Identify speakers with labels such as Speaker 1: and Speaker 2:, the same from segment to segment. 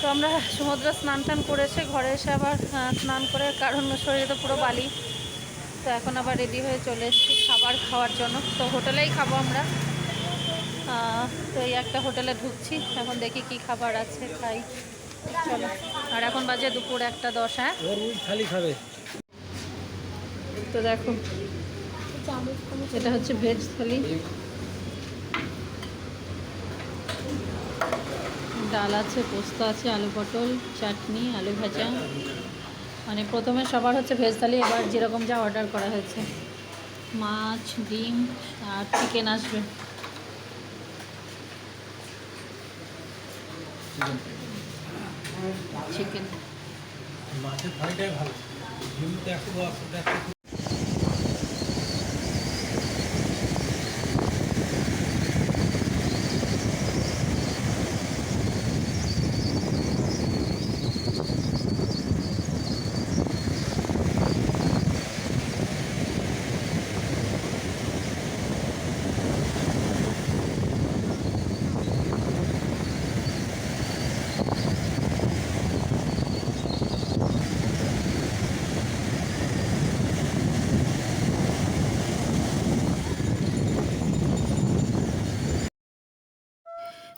Speaker 1: তো আমরা সমুদ্র স্নান টান করে এসে ঘরে এসে আবার স্নান করে, কারণ শরীরে তো পুরো বালি। তো এখন আবার রেডি হয়ে চলে এসেছি খাবার খাওয়ার জন্য। তো হোটেলেই খাব আমরা। তো এই একটা হোটেলে ঢুকছি। এখন দেখি কি খাবার আছে, খাই। চলো। আর এখন বাজে দুপুর একটা দশ হ্যাঁ?
Speaker 2: থালি খাবে
Speaker 1: তো দেখো, এটা হচ্ছে ভেজ থালি। ডাল আছে, পোস্ত আছে, আলু পটল, চাটনি, আলু ভাজা। মানে প্রথমে সবার হচ্ছে ভেজ থালি, এবার যেরকম যা অর্ডার করা হয়েছে। মাছ, ডিম আর চিকেন আসবে। চিকেন
Speaker 2: মাছের ভালো।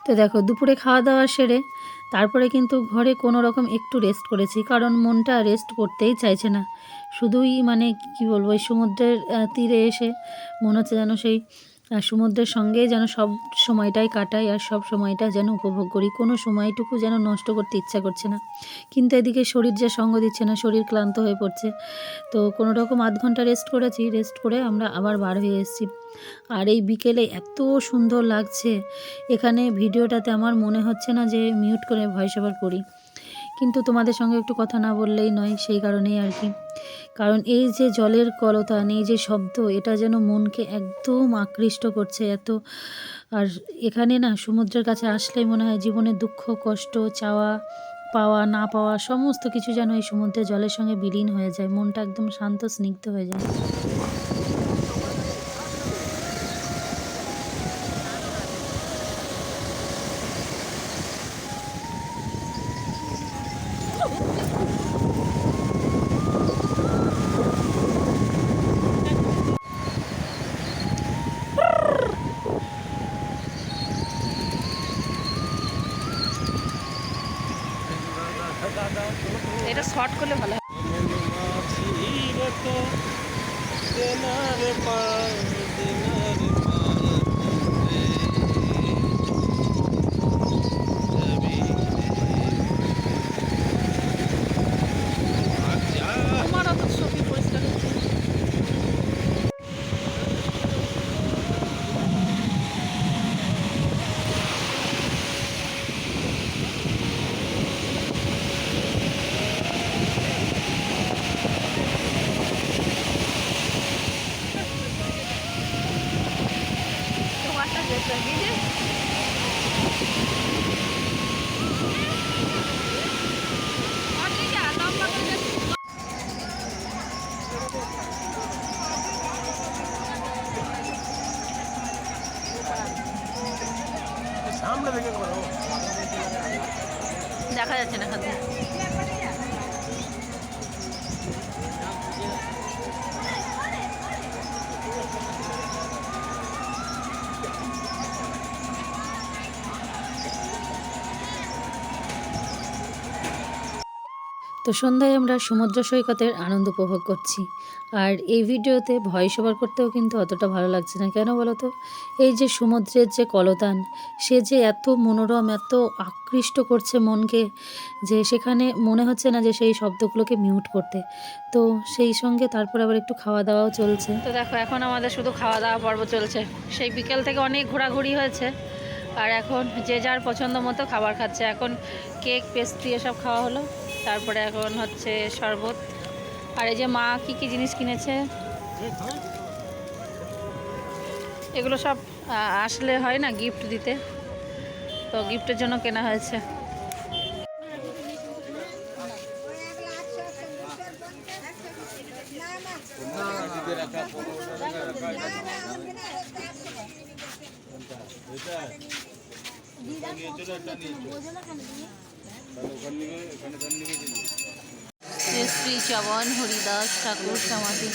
Speaker 1: তো দেখো, দুপুরে খাওয়া দাওয়া সেরে তারপরে কিন্তু ঘরে কোনো রকম একটু রেস্ট করেছি। কারণ মনটা রেস্ট করতেই চাইছে না। শুধুই মানে কি বলব, ওই সমুদ্রের তীরে এসে মনে হচ্ছে যেন সেই আহ, সমুদ্রের সঙ্গেই যেন সব সময়টাই কাটাই আর সব সময়টা যেন উপভোগ করি। কোনো সময়টুকু যেন নষ্ট করতে ইচ্ছা করছে না। কিন্তু এদিকে শরীর যে সঙ্গ দিচ্ছে না শরীর ক্লান্ত হয়ে পড়ছে। তো কোনো রকম আধ ঘণ্টা রেস্ট করেছি। রেস্ট করে আমরা আবার বার হয়ে এসেছি। আর এই বিকেলে এত সুন্দর লাগছে। এখানে ভিডিওটাতে আমার মনে হচ্ছে না যে মিউট করে ভয়েস ওভার করি। কিন্তু তোমাদের সঙ্গে একটু কথা না বললেই নয়, সেই কারণেই আর কি। কারণ এই যে জলের কলতান এই যে শব্দ, এটা যেন মনকে একদম আকৃষ্ট করছে এত। আর এখানে না, সমুদ্রের কাছে আসলেই মনে হয় জীবনের দুঃখ, কষ্ট, চাওয়া, পাওয়া, না পাওয়া, সমস্ত কিছু যেন এই সমুদ্রের জলের সঙ্গে বিলীন হয়ে যায়। মনটা একদম শান্ত, স্নিগ্ধ হয়ে যায়। এটা শর্ট করলে ভালো হয়। তোমারটা যেতে দিদি
Speaker 2: সামনে দেখে করো
Speaker 1: দেখা যাচ্ছে না এখান তো সন্ধ্যায় আমরা সমুদ্র সৈকতের আনন্দ উপভোগ করছি। আর এই ভিডিওতে ভয়েস ওভার করতেও কিন্তু অতটা ভালো লাগছে না। কেন বলো তো? এই যে সমুদ্রের যে কলতান, সে যে এত মনোরম, এত আকৃষ্ট করছে মনকে যে সেখানে মনে হচ্ছে না যে সেই শব্দগুলোকে মিউট করতে। তো সেই সঙ্গে তারপর আবার একটু খাওয়া দাওয়াও চলছে। তো দেখো, এখন আমাদের শুধু খাওয়া দাওয়া পর্ব চলছে। সেই বিকেল থেকে অনেক ঘোরাঘুরি হয়েছে। আর এখন যে যার পছন্দ মতো খাবার খাচ্ছে। এখন কেক পেস্ট্রি এসব খাওয়া হলো। তারপরে এখন হচ্ছে শরবত। আর এই যে মা কি কি জিনিস কিনেছে? এগুলো সব আসলে হয় না গিফট দিতে। তো গিফটের জন্য কেনা হয়েছে।
Speaker 3: তাহলে ওখানে নিবে এখানে তার নিবে কিন্তু
Speaker 1: শ্রী চবন হরিদাস ঠাকুর সমাধি